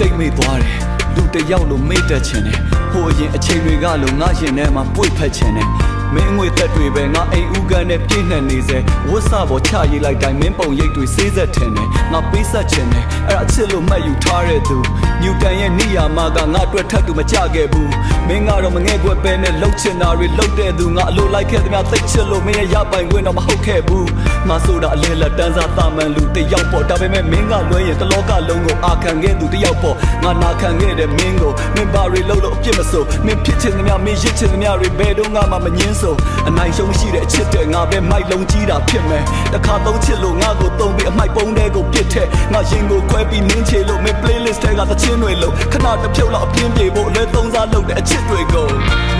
တိတ်မိသွားတယ်လူတစ်ယောက်လိုမေ့တက်ချင်တယ်ဟိုအရင်အချိန်တွေကလိုငါရင်ထဲမှာပွေဖက်ချင်တယ် မင်းငွေသက်တွေပဲငါအိမ်ဦးကန်းနဲ့ပြည့်နှက်နေစေဝတ်စပေါ်ချရေးလိုက်တိုင်းမင်းပုံရိပ်တွေစေးဆက်ထင်တယ်ငါပေးဆက်ချင်တယ်အဲ့ဒါအချစ်လို့မှတ်ယူထားတဲ့သူညူတန်ရဲ့နေရာမှာကငါအတွက်ထပ်တူမကြခဲ့ဘူးမင်းကတော့မငဲ့ကွက်ပဲနဲ့လှုပ်ချင်တာတွေလှုပ်တဲ့သူငါအလိုလိုက်ခဲ့သမျှသိတ်ချစ်လို့မင်းရဲ့ရပိုင်ခွင့်တော့မဟုတ်ခဲ့ဘူးငါဆိုတာအလဲလက်တန်းစားတာမန်လူတစ်ယောက်ပေါ့ဒါပေမဲ့မင်းကလွှဲရင်တစ်လောကလုံးကိုအာခံခဲ့သူတစ်ယောက်ပေါ့ငါနာခံခဲ့တဲ့မင်းကိုမင်းဘာတွေလှုပ်လို့အပြစ်မဆိုးမင်းဖြစ်ချင်သမျှမင်းရစ်ချင်သမျှတွေဘယ်တော့မှမငင်းဆိုအနိုင်ရှုံးရှိတဲ့အချစ်တဲ့ငါပဲမိုက်လုံးကြီးတာဖြစ်မယ်တစ်ခါသုံးချစ်လို့ငါကိုသုံးပြီးအမိုက်ပုံးတဲ့ကိုပြစ်တဲ့ငါရင်ကိုခွဲပြီးမင်းချေလို့မင်း playlist ထဲကသချင်းတွေလို့ခဏတစ်ဖြုတ်လောက်အပြင်းပြေဖို့အလဲသုံးစားလုပ်တဲ့အချစ်တွေကို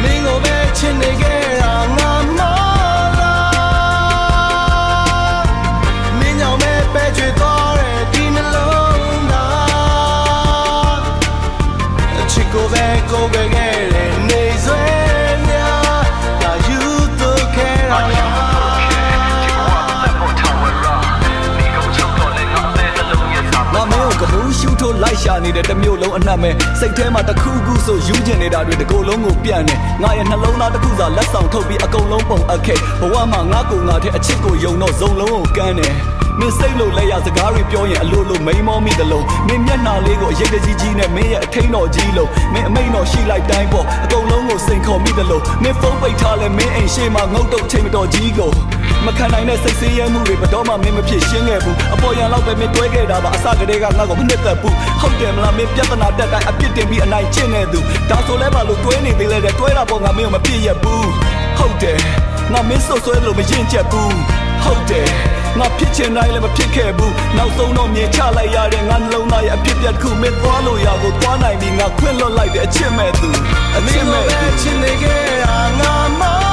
မင်းကိုပဲချစ်နေခဲ့တာငါမလားမင်းကြောင့်ပဲပဲချွေသွားတဲ့ဒီနှလုံးသားအချစ်ကိုပဲကိုယ်ပဲ ရှူထိုးလိုက်ရှာနေတဲ့တစ်မျိုးလုံးအနှံ့မဲ့စိတ်ထဲမှာတစ်ခုခုဆိုယူကျင်နေတာတွေတစ်ကိုယ်လုံးကိုပြန့်နေငါရဲ့နှလုံးသားတစ်ခုစာလက်ဆောင်ထုတ်ပြီးအကုန်လုံးပုံအပ်ခဲ့ဘဝမှာငါကိုငါတဲ့အချစ်ကိုယုံတော့ဇုံလုံးကိုကမ်းတယ်မင်းစိတ်လို့လဲရစကားတွေပြောရင်အလိုလိုမိန်မောမိသလိုမင်းမျက်နှာလေးကိုအရေးတကြီးကြီးနဲ့မင်းရဲ့အထိန်တော်ကြီးလို့မင်းအမိန်တော်ရှိလိုက်တိုင်းပေါ့အကုန်လုံးကိုစိန်ခေါ်မိသလိုမင်းဖုန်းပိတ်ထားလဲမင်းအိမ်ရှိမှာငုတ်တုတ်ချိန်မတော်ကြီးကို မခံနိုင်တဲ့စိတ်ဆင်းရဲမှုတွေဘယ်တော့မှမင်းမဖြစ်ရှင်းခဲ့ဘူးအပေါ်ရန်လောက်ပဲမင်းတွဲခဲ့တာပါအစကတည်းကငါ့ကိုမနှစ်သက်ဘူးဟုတ်တယ်မလားမင်းပြဿနာတက်တိုင်းအပြစ်တင်ပြီးအနိုင်ကျင့်နေသူဒါဆိုလဲပါလို့တွဲနေသေးလဲတဲ့တွဲတာပေါ့ငါမင်းကိုမပြည့်ရဘူးဟုတ်တယ်ငါမင်းဆွဆွဲလို့မရင်ချက်ဘူးဟုတ်တယ်ငါဖြစ်ချင်တိုင်းလည်းမဖြစ်ခဲ့ဘူးနောက်ဆုံးတော့မြေချလိုက်ရတဲ့ငါနှလုံးသားရဲ့အပြစ်ပြတ်တစ်ခုမင်းသွားလို့ရကိုသွားနိုင်ပြီးငါခွင့်လွတ်လိုက်တဲ့အချစ်မဲ့သူအမချင်းစ်ကိုမဲ့ပဲသူချစ်နေခဲ့တာငါမ